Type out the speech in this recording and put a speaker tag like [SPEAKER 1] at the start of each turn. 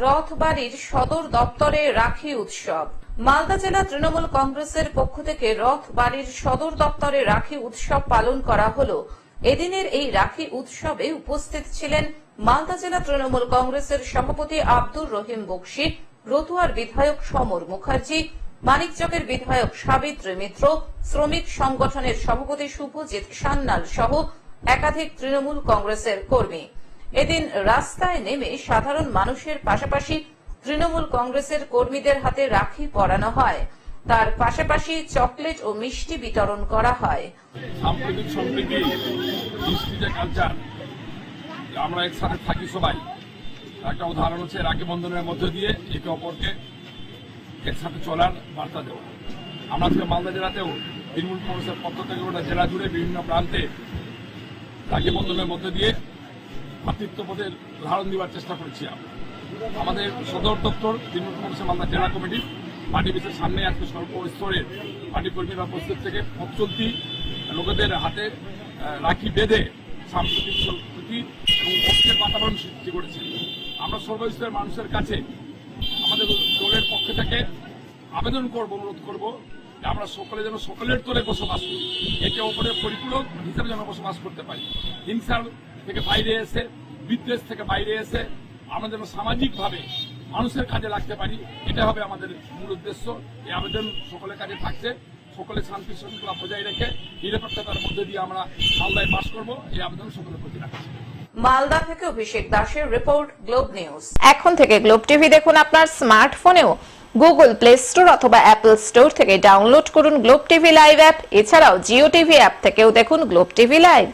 [SPEAKER 1] রথবাড়ির সদর দপ্তরে রাখি উৎসব। মালদা জেলা তৃণমূল কংগ্রেসের পক্ষ থেকে রথবাড়ির সদর দপ্তরে রাখি উৎসব পালন করা হলো। এদিনের এই রাখি উৎসবে উপস্থিত ছিলেন মালদা জেলা তৃণমূল কংগ্রেসের সভাপতি আব্দুর রহিম বক্সি, রতুয়ার বিধায়ক সমর মুখার্জি মানিকচকের বিধায়ক সাবিত্রী মিত্র, শ্রমিক সংগঠনের সভাপতি শুভজিৎ সান্যাল সহ একাধিক তৃণমূল কংগ্রেসের কর্মী। এদিন রাস্তায় নেমে সাধারণ মানুষের পাশাপাশি তৃণমূল কংগ্রেসের কর্মীদের হাতে রাখি পরানো হয়। তার পাশাপাশি চকলেট ও মিষ্টি বিতরণ করা হয়।
[SPEAKER 2] সাম্প্রতিক সম্প্রীতি আমরা একসাথে থাকি সবাই। একটা উদাহরণ হচ্ছে রাখি বন্ধনের মধ্য দিয়ে একে অপরকে একসাথে চলার বার্তা দেওয়া। আমরা আজকে মালদা জেলাতেও তৃণমূল কংগ্রেসের পক্ষ থেকে গোটা জেলা জুড়ে বিভিন্ন প্রান্তে রাখি বন্ধনের মধ্য দিয়ে ভাতৃত্ববোধের উদাহরণ দেওয়ার চেষ্টা করেছি আমরা। আমাদের সদর দপ্তর তৃণমূল কংগ্রেসের মালদা জেলা কমিটি, পার্টি বিশের সামনে আজকে স্বল্প স্তরের পার্টি কর্মীরা উপস্থিত থেকে পথ লোকেদের হাতে রাখি বেঁধে সাম্প্রতিক সম্প্রীতি এবং ঐক্যের বাতাবরণ সৃষ্টি করেছে। আমরা সর্বস্তরের মানুষের কাছে আমাদের দলের পক্ষ থেকে আবেদন করব, অনুরোধ করব যে আমরা সকলে যেন সকলের তোলে বসবাস করি। একে অপরের পরিপূরক হিসেবে যেন বসবাস করতে পারি। হিংসার থেকে বাইরে এসে বিদ্বেষ থেকে বাইরে এসে আমরা যেন সামাজিকভাবে মানুষের কাজে লাগতে পারি এটা হবে আমাদের মূল উদ্দেশ্য। এই আবেদন সকলের কাছে থাকছে। সকলে শান্তি শৃঙ্খলা বজায় রেখে নিরাপত্তার মধ্যে দিয়ে আমরা মালদায় বাস করব। এই আবেদন সকলের প্রতি রাখছি।
[SPEAKER 1] মালদা থেকে অভিষেক দাসের রিপোর্ট গ্লোব নিউজ।
[SPEAKER 3] এখন থেকে গ্লোব টিভি দেখুন আপনার স্মার্টফোনেও। গুগল প্লে স্টোর অথবা অ্যাপল স্টোর থেকে ডাউনলোড করুন গ্লোব টিভি লাইভ অ্যাপ। এছাড়াও জিও টিভি অ্যাপ থেকেও দেখুন গ্লোব টিভি লাইভ।